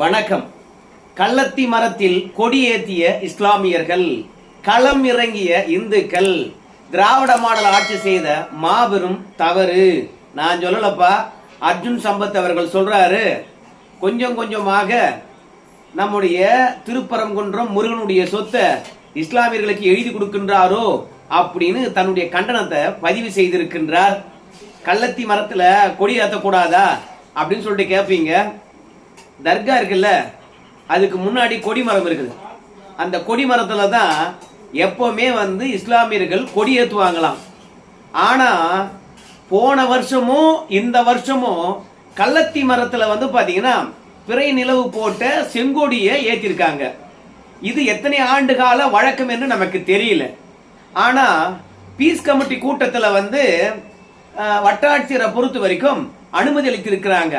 வணக்கம். கள்ளத்தி மரத்தில் கொடியேற்றிய இஸ்லாமியர்கள் களம் இறங்கிய இந்துக்கள் திராவிட மாடல் ஆட்சி செய்த மாபெரும் தவறு. நான் சொல்லலப்பா அர்ஜுன் சம்பத் அவர்கள் சொல்றாரு கொஞ்சம் கொஞ்சமாக நம்முடைய திருப்பரங்குன்றம் முருகனுடைய சொத்தை இஸ்லாமியர்களுக்கு எழுதி கொடுக்கின்றாரோ அப்படின்னு தன்னுடைய கண்டனத்தை பதிவு செய்திருக்கின்றார். கள்ளத்தி மரத்துல கொடி ஏற்றக்கூடாதா அப்படின்னு சொல்லிட்டு கேட்பீங்க தர்கா இருக்குல்ல அதுக்கு முன்னாடி கொடிமரம் இருக்குது. அந்த கொடி மரத்துல தான் எப்பவுமே வந்து இஸ்லாமியர்கள் கொடி ஏற்றுவாங்களாம் ஆனா போன வருஷமும் இந்த வருஷமும் கள்ளத்தி மரத்துல வந்து பாத்தீங்கன்னா பிறை நிலவு போட்ட செங்கொடியை ஏற்றிருக்காங்க இது எத்தனை ஆண்டு கால வழக்கம் என்று நமக்கு தெரியல. ஆனா பீஸ் கமிட்டி கூட்டத்தில் வந்து வட்டாட்சியரை பொறுத்த வரைக்கும் அனுமதி அளித்திருக்கிறாங்க.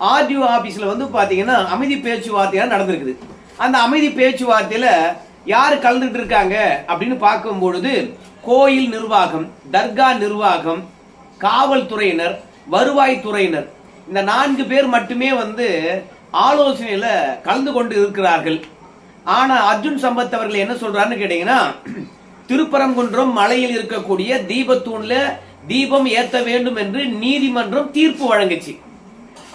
ஆர்டிஓ ஆஃபீஸில் வந்து பார்த்தீங்கன்னா அமைதி பேச்சுவார்த்தையாக நடந்திருக்குது. அந்த அமைதி பேச்சுவார்த்தையில் யார் கலந்துட்டு இருக்காங்க அப்படின்னு பார்க்கும் பொழுது கோயில் நிர்வாகம் தர்கா நிர்வாகம் காவல்துறையினர் வருவாய்த்துறையினர் இந்த நான்கு பேர் மட்டுமே வந்து ஆலோசனையில் கலந்து கொண்டு இருக்கிறார்கள். ஆனால் அர்ஜுன் சம்பத் அவர்கள் என்ன சொல்றாருன்னு கேட்டீங்கன்னா திருப்பரங்குன்றம் மலையில் இருக்கக்கூடிய தீபத்தூண்ல தீபம் ஏற்ற வேண்டும் என்று நீதிமன்றம் தீர்ப்பு வழங்குச்சு.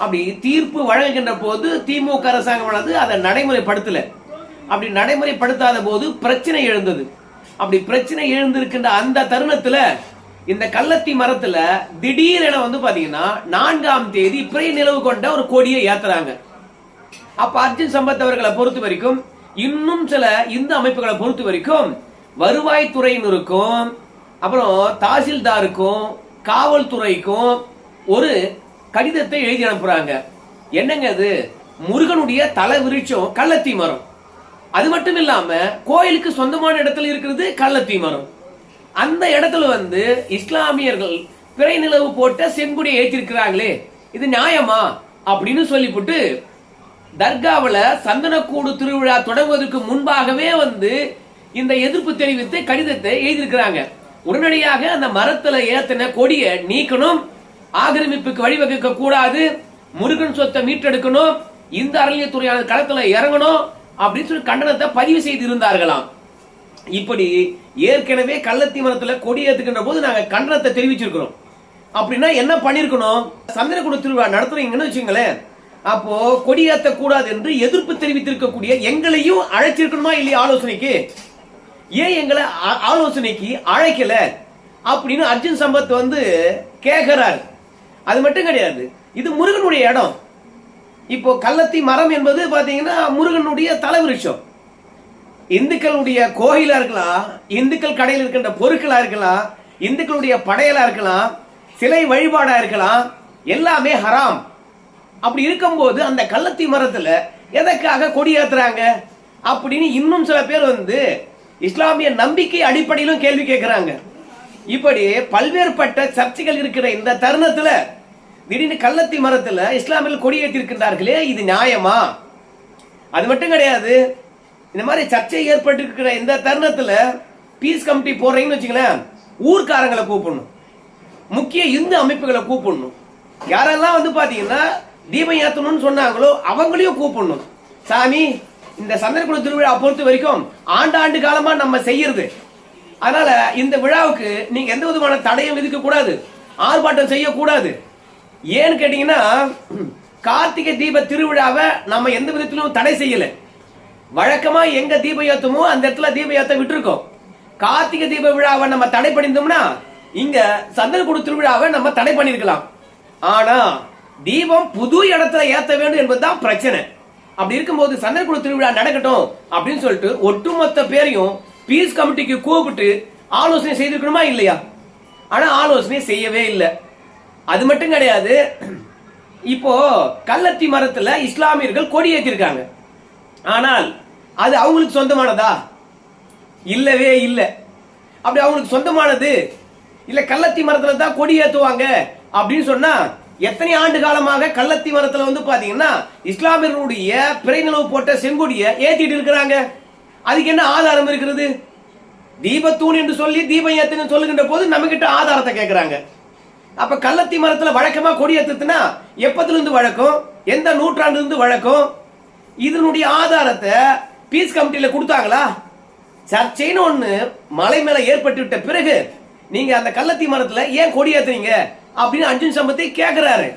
அப்படி தீர்ப்பு வழங்குகின்ற போது திமுக அரசாங்கமானது அதை நடைமுறைப்படுத்தல. அப்படி நடைமுறைப்படுத்தாத போது பிரச்சனை எழுந்தது. அப்படி பிரச்சனை எழுந்திருக்கின்ற அந்த தருணத்துல இந்த கள்ளத்தி மரத்துல திடீரென வந்து பாத்தீங்கன்னா நான்காம் தேதி பிறை நிலவு கொண்ட ஒரு கொடியை ஏத்துறாங்க. அப்ப அர்ஜுன் சம்பத் அவர்களை பொறுத்த வரைக்கும் இன்னும் சில இந்து அமைப்புகளை பொறுத்த வரைக்கும் வருவாய்த்துறையினருக்கும் அப்புறம் தாசில்தாருக்கும் காவல்துறைக்கும் ஒரு கடிதத்தை எழுதி அனுப்புறாங்க. என்னங்க அது முருகனுடைய தலை விருட்சம் கள்ளத்தி மரம். அது மட்டும் இல்லாம கோயிலுக்கு சொந்தமான இடத்துல இருக்கிறது கள்ளத்தி மரம். அந்த இடத்துல வந்து இஸ்லாமியர்கள் பிறை நிலவு போட்ட செங்குடியை ஏற்றிருக்கிறாங்களே இது நியாயமா? அப்படின்னு சொல்லிவிட்டு தர்காவில் சந்தனக்கூடு திருவிழா தொடங்குவதற்கு முன்பாகவே வந்து இந்த எதிர்ப்பு தெரிவித்து கடிதத்தை எழுதியிருக்கிறாங்க. உடனடியாக அந்த மரத்தில் ஏத்தின கொடியை நீக்கணும். ஆக்கிரமிப்புக்கு வழிவகுக்க கூடாது. முருகன் சொத்தை மீட்டெடுக்கணும். இந்த அறநிலையத்துறையாளர் களத்துல இறங்கணும் அப்படின்னு சொல்லி கண்டனத்தை பதிவு செய்து இருந்தார்களாம் இப்படி ஏற்கனவே கள்ளத்தி மரத்துல கொடி ஏத்துக்கின்ற போது நாங்க கண்டனத்தை தெரிவிச்சிருக்கிறோம். அப்படின்னா என்ன பண்ணிருக்கணும்? சந்திரகுடு திருவிழா நடத்துறீங்கன்னு வச்சுங்களேன். அப்போ கொடி ஏத்தக்கூடாது என்று எதிர்ப்பு தெரிவித்திருக்கக்கூடிய எங்களையும் அழைச்சிருக்கணுமா இல்லையா ஆலோசனைக்கு? ஏன் எங்களை ஆ- ஆலோசனைக்கு அழைக்கல? அப்படின்னு அர்ஜுன் சம்பத் வந்து கேட்கிறார் அது மட்டும் கிடையாது. இது முருகனுடைய இடம். இப்போ கள்ளத்தி மரம் என்பது பாத்தீங்கன்னா முருகனுடைய தலைவிருஷம் இந்துக்களுடைய கோயிலா இருக்கலாம் இந்துக்கள் கடையில் இருக்கின்ற பொருட்களா இருக்கலாம் இந்துக்களுடைய படையலா இருக்கலாம் சிலை வழிபாடா இருக்கலாம் எல்லாமே ஹராம். அப்படி இருக்கும்போது அந்த கள்ளத்தி மரத்துல எதற்காக கொடி அப்படின்னு இன்னும் சில பேர் வந்து இஸ்லாமிய நம்பிக்கை அடிப்படையிலும் கேள்வி கேட்கிறாங்க இப்படி பல்வேறுபட்ட சர்ச்சைகள் இருக்கிற இந்த தருணத்துல திடீர்னு கள்ளத்தி மரத்துல இஸ்லாமியில் கொடியேற்றிருக்கின்றார்களே இது நியாயமா? அது மட்டும் கிடையாது. இந்த மாதிரி சர்ச்சை ஏற்பட்டிருக்கிற இந்த தருணத்துல பீஸ் கமிட்டி போடுறீங்கன்னு வச்சுங்களேன் ஊர்க்காரங்களை கூப்பிடணும். முக்கிய இந்து அமைப்புகளை கூப்பிடணும். யாரெல்லாம் வந்து பாத்தீங்கன்னா தீபம் ஏத்தணும்னு சொன்னாங்களோ அவங்களையும் கூப்பிடணும். சாமி இந்த சந்தனக்குழு திருவிழா பொறுத்த வரைக்கும் ஆண்டாண்டு காலமா நம்ம செய்யறது. அதனால இந்த விழாவுக்கு நீங்க எந்த விதமான தடையும் விதிக்க கூடாது. ஆர்ப்பாட்டம் செய்யக்கூடாது. ஏன்னு கேட்டீங்கன்னா கார்த்திகை தீப திருவிழாவை நம்ம எந்த விதத்திலும் தடை செய்யல. வழக்கமா எங்க தீப ஏத்தமோ அந்த இடத்துல தீப ஏத்த விட்டுருக்கோம். கார்த்திகை தீப விழாவை நம்ம தடை பண்ணியிருந்தோம்னா இங்க சந்தனக்குடு திருவிழாவை நம்ம தடை பண்ணிருக்கலாம் ஆனா தீபம் புது இடத்துல ஏத்த வேண்டும் என்பதுதான் பிரச்சனை. அப்படி இருக்கும்போது சந்தனக்குழு திருவிழா நடக்கட்டும் அப்படின்னு சொல்லிட்டு ஒட்டுமொத்த பேரையும் பீஸ் கமிட்டிக்கு கூப்பிட்டு ஆலோசனை செய்திருக்கணுமா இல்லையா? ஆனால் ஆலோசனை செய்யவே இல்லை. அது மட்டும் கிடையாது. இப்போ கள்ளத்தி மரத்தில் இஸ்லாமியர்கள் கொடி ஏற்றிருக்காங்க ஆனால் அது அவங்களுக்கு சொந்தமானதா? இல்லவே இல்லை. அப்படி அவங்களுக்கு சொந்தமானது இல்லை கள்ளத்தி மரத்தில் தான் கொடி ஏற்றுவாங்க அப்படின்னு சொன்னால் எத்தனை ஆண்டு காலமாக கள்ளத்தி மரத்தில் வந்து பார்த்தீங்கன்னா இஸ்லாமியர்களுடைய பிறைநிலவு போட்ட செங்கொடியை ஏற்றிட்டு இருக்கிறாங்க. அதுக்கு என்ன ஆதாரம் இருக்கிறது? தீபத்தூண் என்று சொல்லி தீபம் ஏத்துன்னு சொல்லுகின்ற போது நம்ம கிட்ட ஆதாரத்தை கேட்கிறாங்க அப்ப கள்ளத்தி மரத்துல வழக்கமா கொடி ஏத்துனா எப்பத்துல இருந்து வழக்கம்? எந்த நூற்றாண்டு இருந்து வழக்கம்? இதனுடைய ஆதாரத்தை பீஸ் கமிட்டியில கொடுத்தாங்களா? சர்ச்சைன்னு ஒண்ணு மலை மேல ஏற்பட்டு விட்ட பிறகு நீங்க அந்த கள்ளத்தி மரத்துல ஏன் கொடி ஏத்துறீங்க? அப்படின்னு அர்ஜுன் சம்பத்தை கேட்கிறாரு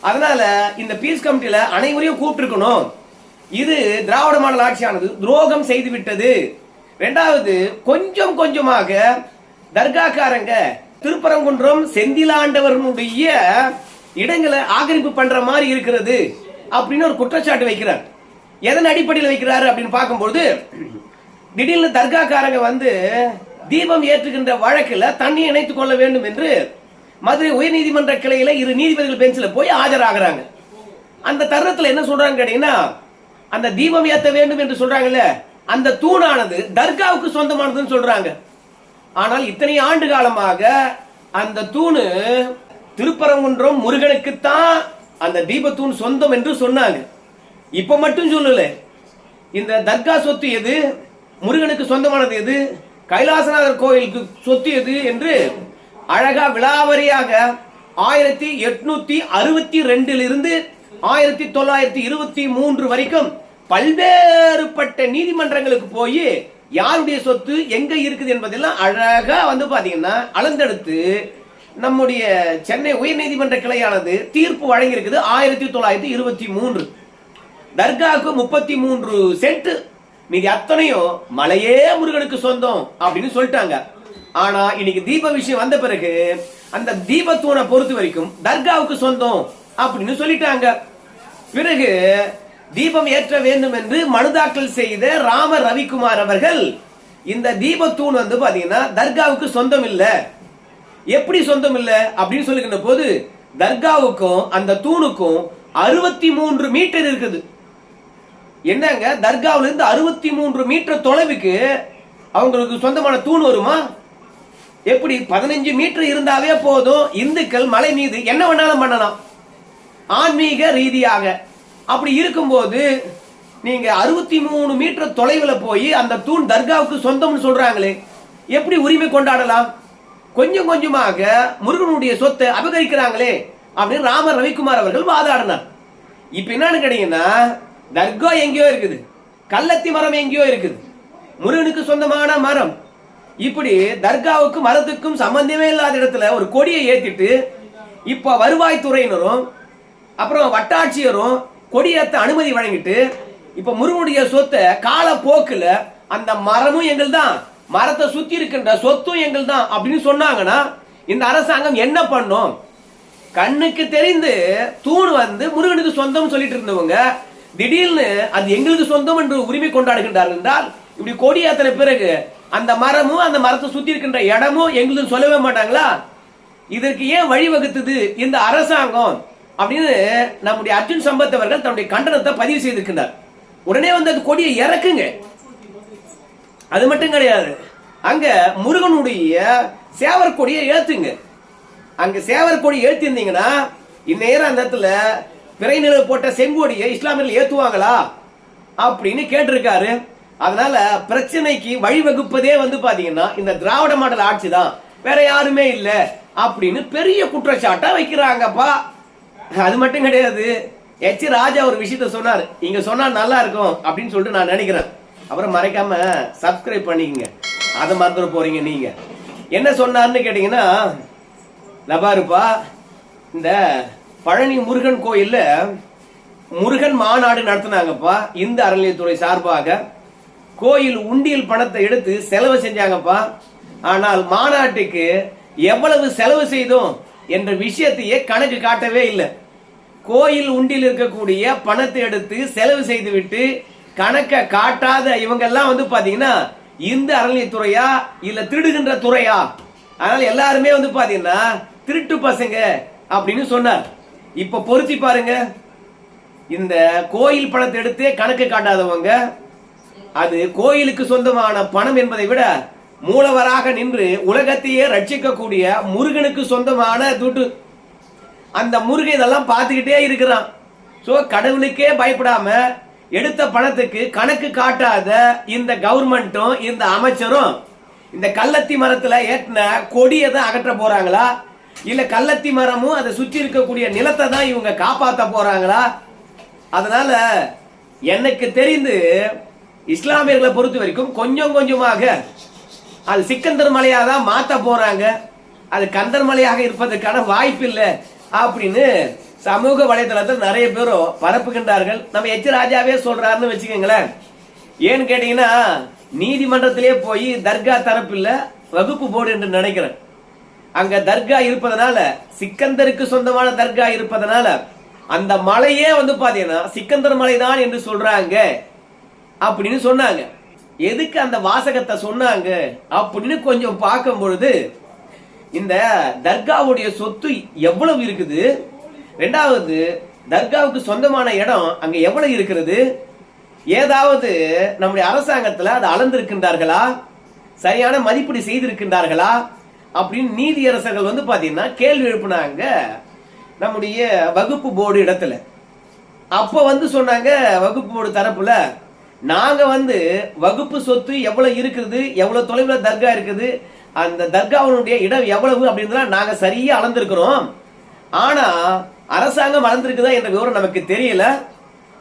அதனால இந்த பீஸ் கமிட்டியில அனைவரையும் கூப்பிட்டுருக்கணும். இது திராவிட மாடல் ஆட்சியானது. துரோகம் செய்து விட்டது ரெண்டாவது கொஞ்சம் கொஞ்சமாக தர்காக்காரங்க திருப்பரங்குன்றம் செந்திலாண்டவர்களுடைய இடங்களை ஆக்கிரமிப்பு பண்ற மாதிரி இருக்கிறது அப்படின்னு ஒரு குற்றச்சாட்டு வைக்கிறார். எதன் அடிப்படையில் வைக்கிறாரு அப்படின்னு பார்க்கும்போது திடீர்னு தர்காக்காரங்க வந்து தீபம் ஏற்றுகின்ற வழக்கில் தண்ணி இணைத்துக் கொள்ள வேண்டும் என்று மதுரை உயர்நீதிமன்ற கிளையில இரு நீதிபதிகள் பெஞ்சில் போய் ஆஜராகிறாங்க. அந்த தருணத்தில் என்ன சொல்றாங்க கேட்டீங்கன்னா அந்த தீபம் ஏத்த வேண்டும் என்று சொல்றாங்கல்ல அந்த தூணானது தர்காவுக்கு சொந்தமானதுன்னு சொல்றாங்க. ஆனால் இத்தனை ஆண்டு காலமாக அந்த தூணு திருப்பரங்குன்றம் முருகனுக்குத்தான் அந்த தீபத்தூண் சொந்தம் என்று சொன்னாங்க. இப்ப மட்டும் சொல்லல இந்த தர்கா சொத்து எது முருகனுக்கு சொந்தமானது எது கைலாசநாதர் கோயிலுக்கு சொத்து எது என்று அழகா விலாவரியாக ஆயிரத்தி எட்நூத்தி அறுபத்தி ரெண்டில் இருந்து ஆயிரத்தி தொள்ளாயிரத்தி இருபத்தி மூன்று வரைக்கும் பல்வேறுபட்ட நீதிமன்றங்களுக்கு போய் யாருடைய சொத்து எங்க இருக்குது என்பதெல்லாம் அழகா வந்து பாத்தீங்கன்னா அளந்தெடுத்து நம்முடைய சென்னை உயர்நீதிமன்ற கிளையானது தீர்ப்பு வழங்கியிருக்குது ஆயிரத்தி தொள்ளாயிரத்தி இருபத்தி மூன்று. தர்காவுக்கு முப்பத்தி மூன்று சென்ட் மீதி அத்தனையும் மலையே முருகனுக்கு சொந்தம் அப்படின்னு சொல்லிட்டாங்க. ஆனா இன்னைக்கு தீப விஷயம் வந்த பிறகு அந்த தீபத்தூனை பொறுத்த வரைக்கும் தர்காவுக்கு சொந்தம் அப்படின்னு சொல்லிட்டாங்க. பிறகு தீபம் ஏற்ற வேண்டும் என்று மனு தாக்கல் செய்த ராம ரவிக்குமார் அவர்கள் இந்த தீபத்தூண் வந்து பாத்தீங்கன்னா தர்காவுக்கு சொந்தம் இல்ல. எப்படி சொந்தம் இல்ல அப்படின்னு சொல்லுகின்ற போது தர்காவுக்கும் அந்த தூணுக்கும் அறுபத்தி மூன்று மீட்டர் இருக்குது. என்னங்க? தர்காவில இருந்து அறுபத்தி மூன்று மீட்டர் தொலைவுக்கு அவங்களுக்கு சொந்தமான தூண் வருமா? எப்படி? பதினஞ்சு மீட்டர் இருந்தாவே போதும். இந்துக்கள் மலை மீது என்ன வேணாலும் பண்ணலாம். ஆன்மீக ரீதியாக. அப்படி இருக்கும்போது நீங்க அறுபத்தி மூணு மீட்டர் தொலைவில் போய் அந்த தூண் தர்காவுக்கு சொந்தம்னு சொல்றாங்களே எப்படி உரிமை கொண்டாடலாம்? கொஞ்சம் கொஞ்சமாக முருகனுடைய சொத்தை அபகரிக்கிறாங்களே அப்படின்னு ராம ரவிக்குமார் அவர்கள் வாதாடினார். இப்ப என்னன்னு கேட்டீங்கன்னா தர்கா எங்கேயோ இருக்குது கள்ளத்தி மரம் எங்கேயோ இருக்குது முருகனுக்கு சொந்தமான மரம். இப்படி தர்காவுக்கும் மரத்துக்கும் சம்பந்தமே இல்லாத இடத்துல ஒரு கொடியை ஏத்திட்டு இப்ப வருவாய்த்துறையினரும் அப்புறம் வட்டாட்சியரும் கொடியேற்ற அனுமதி வழங்கிட்டு இப்ப முருகனுடைய சொத்தை கால போக்குல அந்த மரமும் எங்கள் தான் மரத்தை சுத்தி இருக்கின்ற சொத்தும் எங்கள் தான் அப்படின்னு சொன்னாங்கன்னா இந்த அரசாங்கம் என்ன பண்ணும்? கண்ணுக்கு தெரிந்து தூண் வந்து முருகனுக்கு சொந்தம் சொல்லிட்டு இருந்தவங்க திடீர்னு அது எங்களுக்கு சொந்தம் என்று உரிமை கொண்டாடுகின்றார்கள் என்றால் இப்படி கொடி ஏத்தின பிறகு அந்த மரமும் அந்த மரத்தை சுத்தி இருக்கின்ற இடமும் எங்களுக்கு சொல்லவே மாட்டாங்களா? இதற்கு ஏன் வழிவகுத்துது இந்த அரசாங்கம்? அப்படின்னு நம்முடைய அர்ஜுன் சம்பத் அவர்கள் தன்னுடைய கண்டனத்தை பதிவு செய்திருக்கின்றார். உடனே வந்து அந்த கொடியை இறக்குங்க. அது மட்டும் கிடையாது. அங்க முருகனுடைய சேவர் கொடியை ஏத்துங்க. அங்க சேவர் கொடி ஏத்திருந்தீங்கன்னா இந்நேரம் அந்த இடத்துல பிறைநிலை போட்ட செங்கோடியை இஸ்லாமியர்கள் ஏத்துவாங்களா? அப்படின்னு கேட்டிருக்காரு. அதனால பிரச்சனைக்கு வழிவகுப்பதே வந்து பாத்தீங்கன்னா இந்த திராவிட மாடல் ஆட்சி தான் வேற யாருமே இல்ல. அப்படின்னு பெரிய குற்றச்சாட்டா வைக்கிறாங்கப்பா. அது மட்டும் கிடையாது. எச். ராஜா ஒரு விஷயத்த சொன்னார். இங்க சொன்னா நல்லா இருக்கும் அப்படின்னு சொல்லிட்டு நான் நினைக்கிறேன். அப்புறம் மறைக்காம சப்ஸ்கிரைப் பண்ணிக்கங்க. அதை மறந்துட போறீங்க நீங்க. என்ன சொன்னார்னு கேட்டீங்கன்னா லபாருப்பா இந்த பழனி முருகன் கோயில்ல முருகன் மாநாடு நடத்தினாங்கப்பா இந்து அறநிலையத்துறை சார்பாக. கோயில் உண்டியல் பணத்தை எடுத்து செலவு செஞ்சாங்கப்பா. ஆனால் மாநாட்டுக்கு எவ்வளவு செலவு செய்தோம் என்ற விஷயத்தையே கணக்கு காட்டவே இல்லை. கோயில் உண்டியில் இருக்கக்கூடிய பணத்தை எடுத்து செலவு செய்துவிட்டு கணக்கை காட்டாத இவங்கெல்லாம் வந்து பார்த்தீங்கன்னா இந்து அறநிலையத்துறையா இல்லை திருடுகின்ற துறையா? அதனால எல்லாருமே வந்து பார்த்தீங்கன்னா திருட்டு பசங்க அப்படின்னு சொன்னார். இப்போ பொருத்தி பாருங்க. இந்த கோயில் பணத்தை எடுத்து கணக்கு காட்டாதவங்க அது கோயிலுக்கு சொந்தமான பணம் என்பதை விட மூலவராக நின்று உலகத்தையே ரட்சிக்கக்கூடிய முருகனுக்கு சொந்தமான துட்டு அந்த முருகன் இதெல்லாம் பார்த்துக்கிட்டே இருக்கிறான். ஸோ கடவுளுக்கே பயப்படாம எடுத்த பணத்துக்கு கணக்கு காட்டாத இந்த கவர்மெண்ட்டும் இந்த அமைச்சரும் இந்த கள்ளத்தி மரத்தில் ஏற்றின கொடியை தான் அகற்ற போறாங்களா? இல்ல கள்ளத்தி மரமும் அதை சுற்றி இருக்கக்கூடிய நிலத்தை தான் இவங்க காப்பாற்ற போறாங்களா? அதனால எனக்கு தெரிந்து இஸ்லாமியர்களை பொறுத்த வரைக்கும் கொஞ்சம் கொஞ்சமாக அது சிக்கந்தர் மலையாக தான் மாற்ற போறாங்க. அது கந்தர் மலையாக இருப்பதற்கான வாய்ப்பு இல்லை அப்படின்னு சமூக வலைதளத்தில் நிறைய பேரும் பரப்புகின்றார்கள். நம்ம எச் ராஜாவே சொல்றாருன்னு வச்சுக்கோங்களேன். ஏன்னு கேட்டீங்கன்னா நீதிமன்றத்திலே போய் தர்கா தரப்பில் வகுப்பு போர்டு என்று நினைக்கிறேன். அங்க தர்கா இருப்பதனால சிக்கந்தருக்கு சொந்தமான தர்கா இருப்பதனால அந்த மலையே வந்து பாத்தீங்கன்னா சிக்கந்தர் மலைதான் என்று சொல்றாங்க அப்படின்னு சொன்னாங்க. எதுக்கு அந்த வாசகத்தை சொன்னாங்க அப்படின்னு கொஞ்சம் பார்க்கும் பொழுது இந்த தர்காவுடைய சொத்து எவ்வளவு இருக்குது? ரெண்டாவது தர்காவுக்கு சொந்தமான இடம் அங்க எவ்வளவு இருக்கிறது? ஏதாவது நம்முடைய அரசாங்கத்துல அதை அளந்திருக்கின்றார்களா? சரியான மதிப்பீடு செய்திருக்கின்றார்களா? அப்படின்னு நீதியரசர்கள் வந்து பாத்தீங்கன்னா கேள்வி எழுப்புனாங்க நம்முடைய வகுப்பு போர்டு இடத்துல. அப்ப வந்து சொன்னாங்க வகுப்பு போர்டு தரப்புல நாங்க வந்து வகுப்பு சொத்து எவ்வளவு இருக்குது? எவ்வளவு தொலைவில் தர்கா இருக்குது? அந்த தர்காவினுடைய இடம் எவ்வளவு அப்படின்றத நாங்க சரியா அளந்திருக்கிறோம். ஆனா அரசாங்கம் அளந்திருக்குதா என்ற விவரம் நமக்கு தெரியல.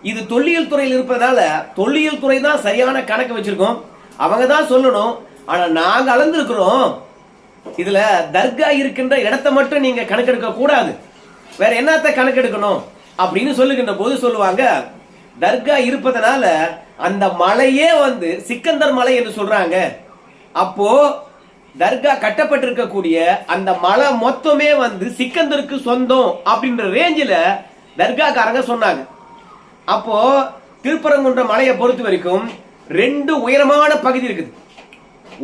இது தொல்லியல் துறையில் இருப்பதனால தொல்லியல் துறை தான் சரியான கணக்கு வச்சிருக்கோம். அவங்க தான் சொல்லணும். ஆனா நாங்க அளந்திருக்கிறோம். இதுல தர்கா இருக்கின்ற இடத்தை மட்டும் நீங்க கணக்கெடுக்க கூடாது. வேற என்னத்த கணக்கெடுக்கணும்? அப்படின்னு சொல்லுகின்ற போது சொல்லுவாங்க தர்கா இருப்பதனால அந்த மலையே வந்து சிக்கந்தர் மலை என்று சொல்றாங்க. அப்போ தர்கா கட்டப்பட்டிருக்கக்கூடிய அந்த மலை மொத்தமே வந்து சிக்கந்தருக்கு சொந்தம் அப்படின்ற ரேஞ்சில் தர்காக்காரங்க சொன்னாங்க. அப்போ திருப்பரங்குன்ற மலையை பொறுத்த வரைக்கும் ரெண்டு உயரமான பகுதி இருக்குது.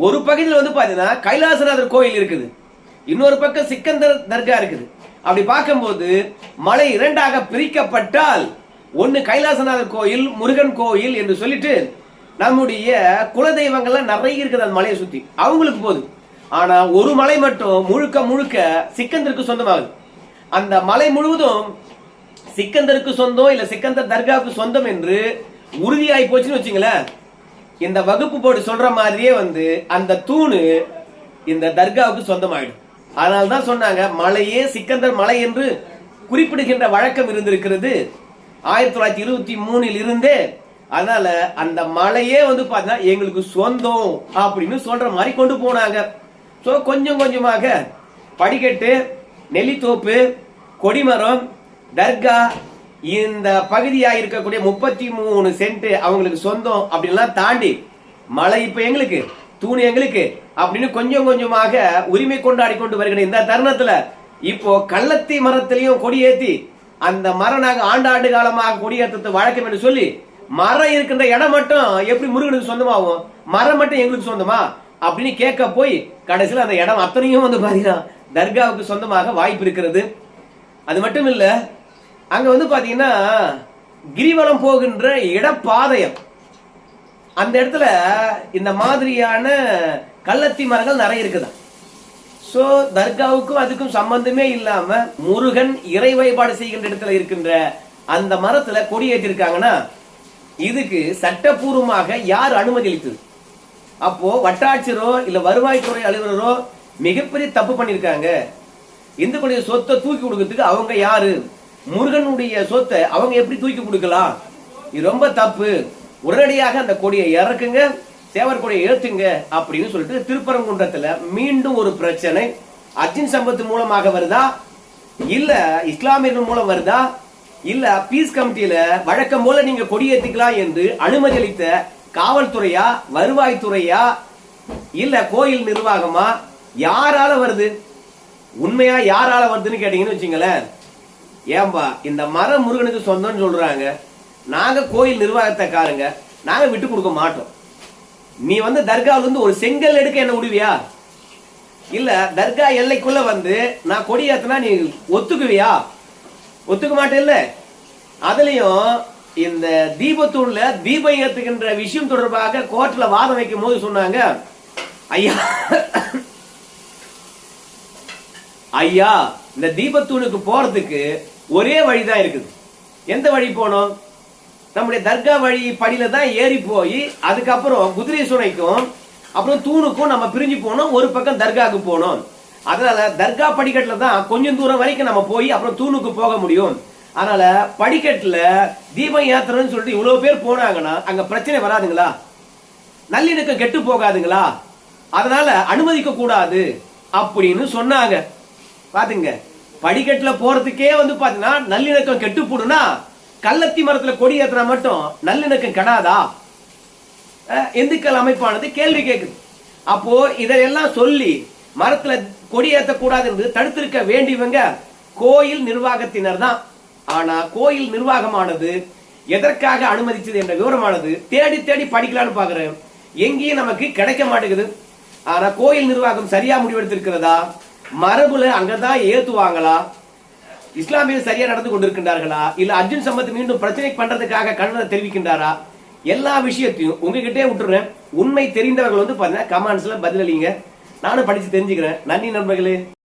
ஒரு பகுதியில் வந்து பார்த்தீங்கன்னா கைலாசநாதர் கோயில் இருக்குது. இன்னொரு பக்கம் சிக்கந்தர் தர்கா இருக்குது. அப்படி பார்க்கும்போது மலை இரண்டாக பிரிக்கப்பட்டால் ஒன்று கைலாசநாதர் கோயில் முருகன் கோயில் என்று சொல்லிட்டு நம்முடைய குலதெய்வங்கள்லாம் நிறைய இருக்குது அந்த மலையை சுற்றி அவங்களுக்கு போகுது ஆனா ஒரு மலை மட்டும் முழுக்க முழுக்க சிக்கந்தருக்கு சொந்தமாகுது. அந்த மலை முழுவதும் சிக்கந்தருக்கு சொந்தம் இல்ல சிக்கந்தர் தர்காவுக்கு சொந்தம் என்று உறுதியாகி போச்சுன்னு வச்சுங்களேன். இந்த வகுப்பு போர்டு சொல்ற மாதிரியே வந்து அந்த தூணு இந்த தர்காவுக்கு சொந்தமாயிடும். அதனால தான் சொன்னாங்க மலையே சிக்கந்தர் மலை என்று குறிப்பிடுகின்ற வழக்கம் இருந்திருக்கிறது. ஆயிரத்தி தொள்ளாயிரத்தி இருபத்தி மூணில் இருந்தே அதனால அந்த மலையே வந்து பார்த்தீங்கன்னா எங்களுக்கு சொந்தம் அப்படின்னு சொல்ற மாதிரி கொண்டு போனாங்க. ஸோ கொஞ்சம் கொஞ்சமாக படிக்கட்டு நெல்லித்தோப்பு கொடிமரம் தர்கா இந்த பகுதியாக இருக்கக்கூடிய முப்பத்தி மூணு சென்ட் அவங்களுக்கு சொந்தம் அப்படின்லாம் தாண்டி மழை இப்போ எங்களுக்கு தூணு எங்களுக்கு அப்படின்னு கொஞ்சம் கொஞ்சமாக உரிமை கொண்டாடி கொண்டு வருகிற இந்த தருணத்துல இப்போ கள்ளத்தி மரத்திலையும் கொடியேற்றி அந்த மரம் நாங்க ஆண்டாண்டு காலமாக கொடியேற்றத்தை வழக்கம் என்று சொல்லி மரம் இருக்கின்ற இடம் மட்டும் எப்படி முருகனுக்கு சொந்தமாகும்? மரம் மட்டும் எங்களுக்கு சொந்தமா? அப்படின்னு கேட்க போய் கடைசியில் அந்த இடம் அத்தனையும் வந்து பாத்தீங்கன்னா தர்காவுக்கு சொந்தமாக வாய்ப்பு இருக்கிறது. அது மட்டும் இல்ல அங்க வந்து பாத்தீங்கன்னா கிரிவலம் போகின்ற இடப்பாதையம். அந்த இடத்துல இந்த மாதிரியான கள்ளத்தி மரங்கள் நிறைய இருக்குதா சோ தர்காவுக்கும் அதுக்கும் சம்பந்தமே இல்லாம முருகன் இறை வழிபாடு செய்கின்ற இடத்துல இருக்கின்ற அந்த மரத்துல கொடி ஏற்றிருக்காங்கன்னா இதுக்கு சட்டப்பூர்வமாக யார் அனுமதி அளித்தது? அப்போ வட்டாட்சியரோ இல்ல வருவாய்த்துறை அலுவலரோ மிகப்பெரிய தப்பு பண்ணிருக்காங்க. இந்துக்களுடைய சொத்தை தூக்கி கொடுக்கறதுக்கு அவங்க யாரு? முருகனுடைய சொத்தை அவங்க எப்படி தூக்கி கொடுக்கலாம்? இது ரொம்ப தப்பு. உடனடியாக அந்த கொடியை இறக்குங்க சேவர் கொடியை ஏத்துங்க அப்படின்னு சொல்லிட்டு திருப்பரங்குன்றத்துல மீண்டும் ஒரு பிரச்சனை. அர்ஜுன் சம்பத்து மூலமாக வருதா? இல்ல இஸ்லாமியர்கள் மூலம் வருதா? இல்ல பீஸ் கமிட்டியில வழக்கம் போல நீங்க கொடியேத்திக்கலாம் என்று அனுமதி அளித்த காவல்துறையா வருவாய்த்துறையா இல்ல கோயில் நிர்வாகமா? யாரால வருது? உண்மையா யாரால வருதுன்னு கேட்டீங்கன்னு வச்சுங்களேன். ஏன்பா இந்த மரம் முருகனுக்கு சொந்தம்னு சொல்றாங்க. நாங்க கோயில் நிர்வாகத்தைக்காரங்க. நாங்க விட்டு கொடுக்க மாட்டோம். நீ வந்து தர்காவில இருந்து ஒரு செங்கல் எடுக்க என்ன விடுவியா இல்ல தர்கா எல்லைக்குள்ள வந்து நான் கொடி ஏத்துனா நீ ஒத்துக்குவியா? ஒத்துக்க மாட்டேல்ல? அதுலயும் இந்த தீபத்தூர்ல தீபம் ஏத்துகின்ற விஷயம் தொடர்பாக கோர்ட்ல வாதம் வைக்கும் போது சொன்னாங்க ஐயா ஐயா இந்த தீபத்தூனுக்கு போறதுக்கு ஒரே வழிதான் இருக்குது. எந்த வழி போனோம்? நம்முடைய தர்கா வழி படியில தான் ஏறி போய் அதுக்கப்புறம் குதிரை சுனைக்கும் அப்புறம் தூணுக்கும் நம்ம பிரிஞ்சு போனோம் ஒரு பக்கம் தர்காவுக்கு போனோம். அதனால தர்கா படிக்கட்டுல தான் கொஞ்சம் தூரம் வரைக்கும் நம்ம போய் அப்புறம் தூணுக்கு போக முடியும். அதனால படிக்கட்டுல தீபம் ஏத்துறோம்னு சொல்லிட்டு இவ்வளவு பேர் போனாங்கன்னா அங்க பிரச்சனை வராதுங்களா? நல்லிணக்கம் கெட்டு போகாதுங்களா? அதனால அனுமதிக்க கூடாது அப்படின்னு சொன்னாங்க. பாத்துங்க படிக்கட்டுல போறதுக்கே வந்து பாத்தீங்கன்னா நல்லிணக்கம் கெட்டு போடுனா கள்ளத்தி மரத்துல கொடி ஏத்துனா மட்டும் நல்லிணக்கம் கெடாதா? எந்துக்கள் அமைப்பானது கேள்வி கேட்குது அப்போ இதையெல்லாம் சொல்லி மரத்துல கொடி ஏற்றக்கூடாது என்று தடுத்திருக்க வேண்டியவங்க கோயில் நிர்வாகத்தினர் தான். ஆனா கோயில் நிர்வாகமானது எதற்காக அனுமதிச்சது என்ற விவரமானது தேடி தேடி படிக்கலாம்னு பாக்குறேன். எங்கேயும் நமக்கு கிடைக்க மாட்டேங்குது. ஆனா கோயில் நிர்வாகம் சரியா முடிவெடுத்திருக்கிறதா? மரபுல அங்கதான் ஏத்துவாங்களா? இஸ்லாமியர் சரியா நடந்து கொண்டிருக்கின்றார்களா? இல்ல அர்ஜுன் சம்பத் மீண்டும் பிரச்சனை பண்றதுக்காக கண்டனம் தெரிவிக்கின்றாரா? எல்லா விஷயத்தையும் உங்ககிட்டே விட்டுறேன். உண்மை தெரிந்தவர்கள் வந்து பாத்தீங்கன்னா கமெண்ட்ஸ்ல பதிலளிங்க. நானும் படிச்சு தெரிஞ்சுக்கிறேன். நன்றி நண்பர்களே.